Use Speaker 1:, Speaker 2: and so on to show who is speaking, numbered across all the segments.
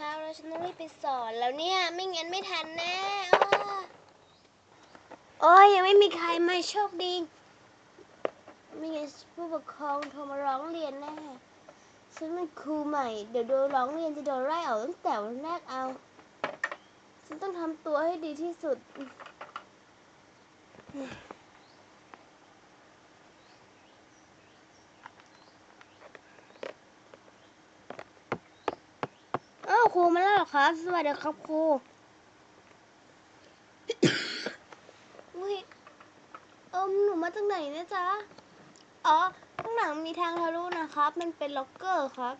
Speaker 1: ช้าแล้วฉันต้องรีบไปสอนแล้วเนี่ย ไม่งั้นไม่ทันแน่โอ้ยยังไม่มีใครมาโชคดี ไม่งั้นผู้ปกครองโทรมาร้องเรียนแน่ฉันเป็นครูใหม่ เดี๋ยวโดนร้องเรียนจะโดนไล่ออกตั้งแต่วันแรกเอา ฉันต้องทำตัวให้ดีที่สุด อ้าวครูมาแล้วเหรอ ครับ สวัสดีครับครูอุ้ยเอิมหนูมาจากไหนนะจ๊ะ อ๋อ ข้างหลังมีทางทะลุนะครับ มันเป็นล็อกเกอร์ครับ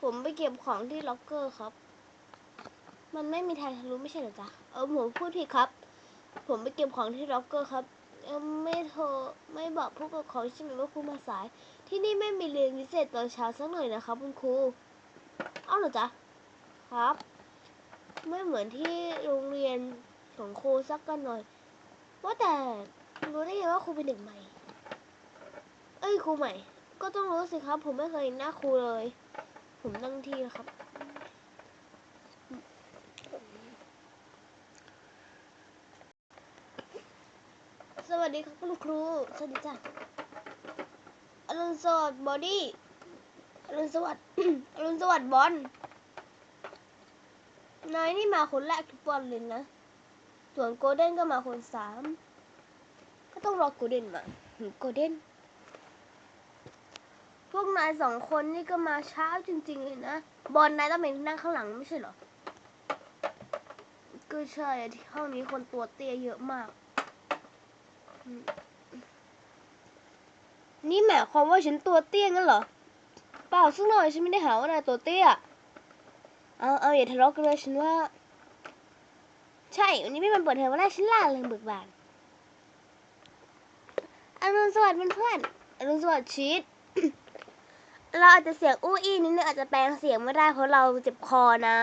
Speaker 1: ผมไปเก็บของที่ล็อกเกอร์ครับ มันไม่มีทางทะลุไม่ใช่เหรอจ๊ะ เออผมพูดผิดครับ ผมไปเก็บของที่ล็อกเกอร์ครับ เออไม่โทรไม่บอกผู้ปกครองใช่ไหมว่าครูมาสาย ที่นี่ไม่มีเรียนพิเศษตอนเช้าสักหน่อยนะครับ คุณครู เอ้าเหรอจ๊ะ ครับ ไม่เหมือนที่โรงเรียนของครูสักกันหน่อย ว่าแต่รู้ได้ยังว่าครูเป็นเด็กใหม่ เอ้ยครูใหม่ ก็ต้องรู้สิครับ ผมไม่เคยเห็นหน้าครูเลย ผมนั่งที่นะครับ สวัสดีครับคุณครู สวัสดีจ้ะอรุณสวัสดิ์บอดี้อรุณสวัสดิ์อรุณสวัสดิ์บอล นายนี่มาคนแรกทุกวันเลยนะ ส่วนโกลเด้นก็มาคนสาม ก็ต้องรอโกลเด้นมาโกลเด้น พวกนายสองคนนี่ก็มาเช้าจริง ๆ เลยนะ บอลนายต้องเป็นนั่งข้างหลังไม่ใช่เหรอ ก็ใช่ที่ห้องนี้คนตัวเตี้ยเยอะมาก นี่หมายความว่าฉันตัวเตี้ยงั้นเหรอ เปล่าสักหน่อยฉันไม่ได้หาว่านายตัวเตี้ย เอาเอาอย่าทะเลาะกันเลยฉันว่า ใช่ วันนี้ไม่มันเปิดเทอมวันแรกฉันล่าเริงเบิกบานอรุณสวัสดิ์เพื่อนๆอรุณสวัสดิ์ชีตเราอาจจะเสียงอู้อี้นิดนึงอาจจะแปลงเสียงไม่ได้เพราะเราเจ็บคอนะ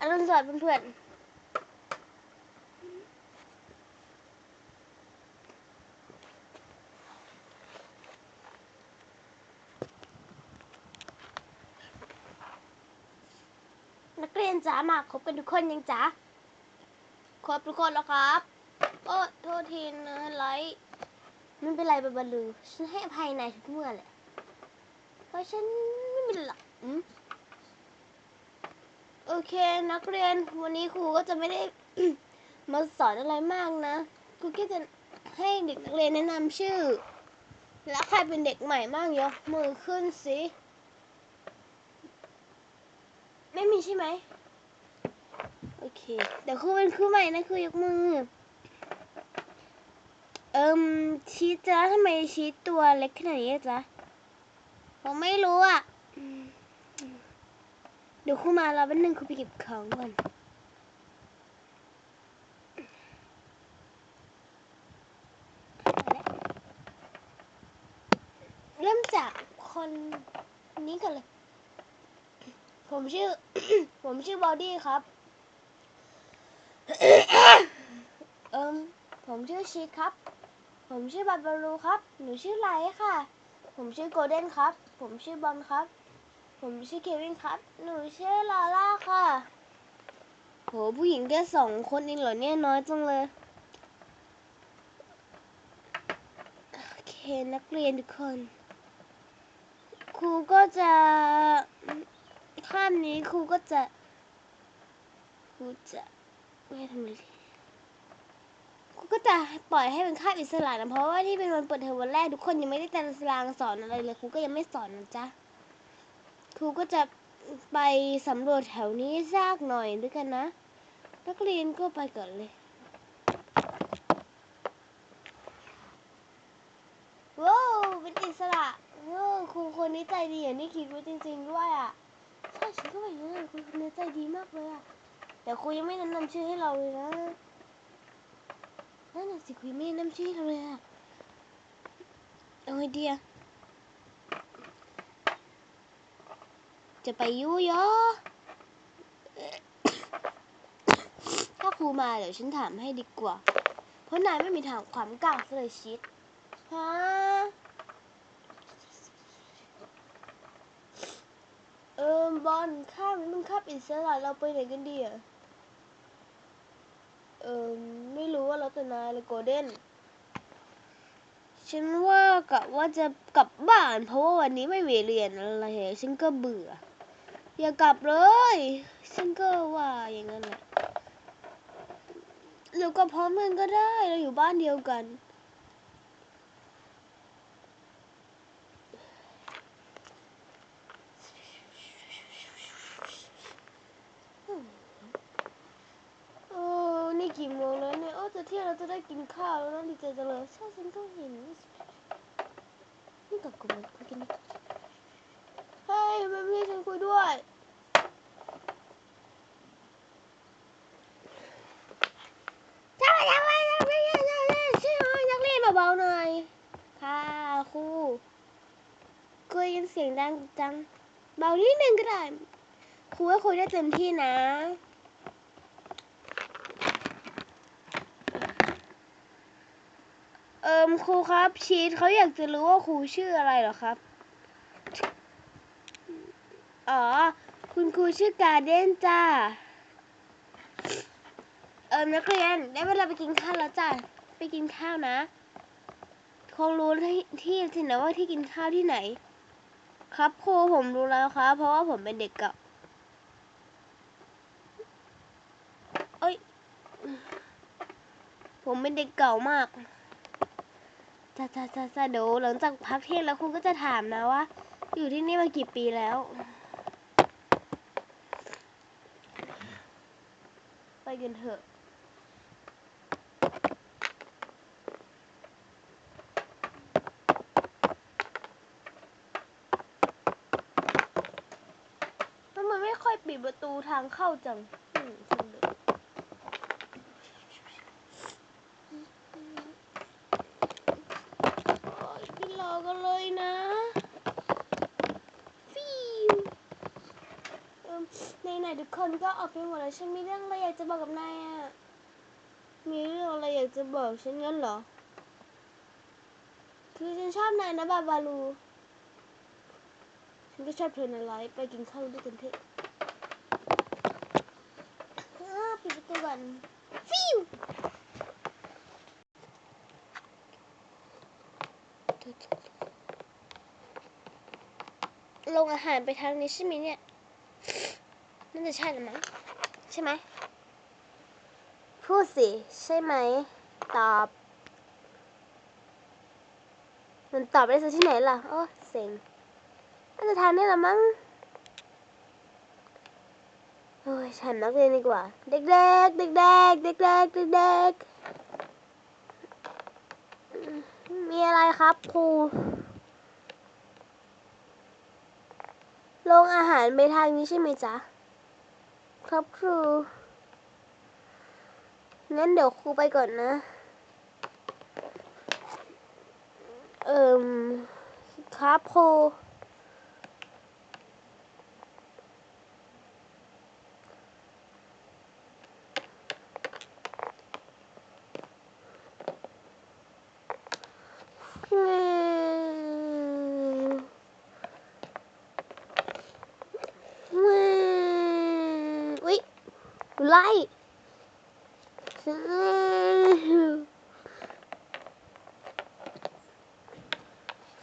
Speaker 1: อรุณสวัสดิ์เพื่อนๆ นักเรียนจ๋ามาคบกันทุกคนยังจ๋าครบทุกคนแล้วครับโอ้โทษทีนะไลท์ไม่เป็นไรบาบาลูฉันให้อภัยนายทุกเมื่อแหละเพราะฉันไม่เป็นหรอกอืมโอเคนักเรียนวันนี้ครูก็จะไม่ได้ มาสอนอะไรมากนะครูแค่จะให้เด็กนักเรียนแนะนำชื่อ และใครเป็นเด็กใหม่บ้างยกมือขึ้นสิ ไม่มีใช่ไหมโอเคเดี๋ยวครูเป็นครูใหม่นะครูยกมือ เอิมชี้จ้าทำไมชี้ตัวเล็กขนาดนี้จ๊ะผมไม่รู้อะเดี๋ยวครูมาเราเป็นหนึ่งครูไปเก็บของก่อนเริ่มจากคนนี้กันเลย ผมชื่อ ผมชื่อบอดี้ครับ เอิมผมชื่อชีครับ ผมชื่อบาบารูครับ หนูชื่อไลค่ะ ผมชื่อโกลเด้นครับ ผมชื่อบอลครับ ผมชื่อเควินครับ หนูชื่อลาล่าค่ะ โหผู้หญิงแค่สองคนเองเหรอเนี่ยน้อยจังเลย โอเคนักเรียนทุกคน ครูก็จะ ข้ามนี้ครูก็จะ ครูจะไม่ทำอะไรดีครูก็จะปล่อยให้เป็นคาบอิสระนะ เพราะว่าที่เป็นวันเปิดเทอมวันแรกทุกคนยังไม่ได้ตารางสอนอะไรเลยครูก็ยังไม่สอนนะจ๊ะ ครูก็จะไปสำรวจแถวนี้ซากหน่อยด้วยกันนะ นักเรียนก็ไปก่อนเลยว้าวเป็นอิสระเออครูคนนี้ใจดีอย่างที่คิดไว้จริงากเลยอะแต่ครูยังไม่แนะนำชื่อให้เราเลยนะนั่นน่ะสิครูไม่แนะนำชื่อให้เราเลยอะเอาไอเดียจะไปยุยอถ้าครูมาเดี๋ยวฉันถามให้ดีกว่า เพราะนายไม่มีทางความกล้าเลยชิดฮะ เออบอลข้ามมันข้ามอิสระเราไปไหนกันดีอะเออไม่รู้ว่าเราแต่นายเลยโกลเด้นฉันว่ากะว่าจะกลับบ้าน เพราะว่าวันนี้ไม่มีเรียนอะไรฉันก็เบื่อ อย่ากลับเลย ฉันก็ว่าอย่างนั้นแหละเราก็พร้อมกันก็ได้เราอยู่บ้านเดียวกัน โอ้นี่กี่โมงแล้วเนี่ย โอ้จะเที่ยงเราจะได้กิน ข้าวแล้วนะดีใจจังเลยใช่ฉันก็เห็นนี่กับกูมันคุยกันเฮ้ยมันไม่ให้ฉันคุยด้วยทำไมทำไมทำไมทำไมช่วยนักเรียนเบาๆหน่อยค่ะครูคุยกันเสียงดังจังเบานิดนึงก็ได้ครูให้คุยได้เต็มที่นะ เอิมครูครับ ชีทเขาอยากจะรู้ว่าครูชื่ออะไรเหรอครับ อ๋อ คุณครูชื่อการเด้นจ้า เอิมนักเรียน ได้เวลาไปกินข้าวแล้วจ้ะไปกินข้าวนะ คงรู้ที่ที่สินะว่าที่กินข้าวที่ไหน ครับครูผมรู้แล้วครับ เพราะว่าผมเป็นเด็กเก่าเอ้ย ผมเป็นเด็กเก่ามาก จ้าจ้าจ้าจ้าเดี๋ยวหลังจากพักเที่ยงแล้วคุณก็จะถามนะว่า อยู่ที่นี่มากี่ปีแล้ว ไปกันเถอะทำไมไม่ค่อยปิดประตูทางเข้าจังอืมช่างเถอะโอ๊ยพี่รอกันเลยนะฟิว เอิ่มไหนทุกคนก็ออกไปหมดแล้วฉันมีเรื่องอะไรอยากจะบอกกับนายอะ มีเรื่องอะไรอยากจะบอกฉันงั้นเหรอ คือฉันชอบนายนะบาบาลู ฉันก็ชอบเธอนะไลฟ์ไปกินข้าวด้วยกันเถอะปิดประตูก่อนฟิวลงอาหารไปทางนี้ใช่ไหมเนี่ย น่าจะใช่ละมั้งใช่ไหมพูดสิ ใช่ไหม ตอบมันตอบได้ซะที่ไหนล่ะ โอ้เซ็งน่าจะทานได้ละมั้งโอ้ยฉันนักเรียนดีกว่า เด็กๆเด็กๆเด็กๆเด็กๆมีอะไรครับครูโรงอาหารไปทางนี้ใช่ไหมจ๊ะ ครับครูงั้นเดี๋ยวครูไปก่อนนะ เอ่มครับครู อืมอืมอุ๊ย ไล่ม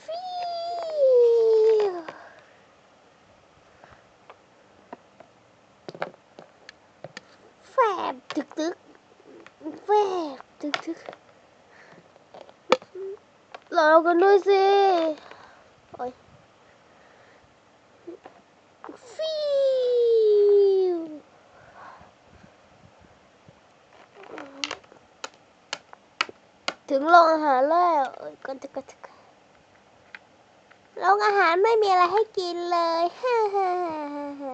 Speaker 1: ฟิวแฝบตึกตึกแฝบตึกตึก รอกันด้วยสิ โอ้ยฟิว ถึงโรงอาหารแล้วเอ้ยก่อนจะก่อนจะโรงอาหารไม่มีอะไรให้กินเลยฮ่าฮ่าฮ่าฮ่า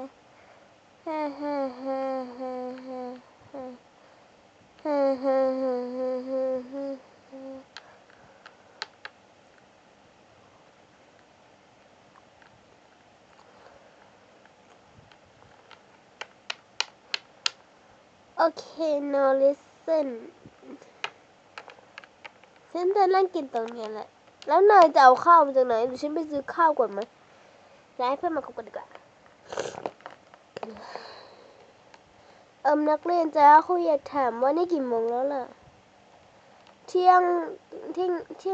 Speaker 1: ฮ่าฮ่าฮ่าฮ่าฮ่าฮ่าฮ่าฮ่าฮ่าฮ่าฮ่าโอเค no listen ฉันจะนั่งกินตรงนี้แหละ แล้วนายจะเอาข้าวมาจากไหนหรือฉันไปซื้อข้าวก่อนไหมนายเพื่อนมาคุยกันดีกว่าเอิมนักเรียนจ้าคุยถามว่านี่กี่โมงแล้วล่ะ เที่ยงเที่ยงเที่ยง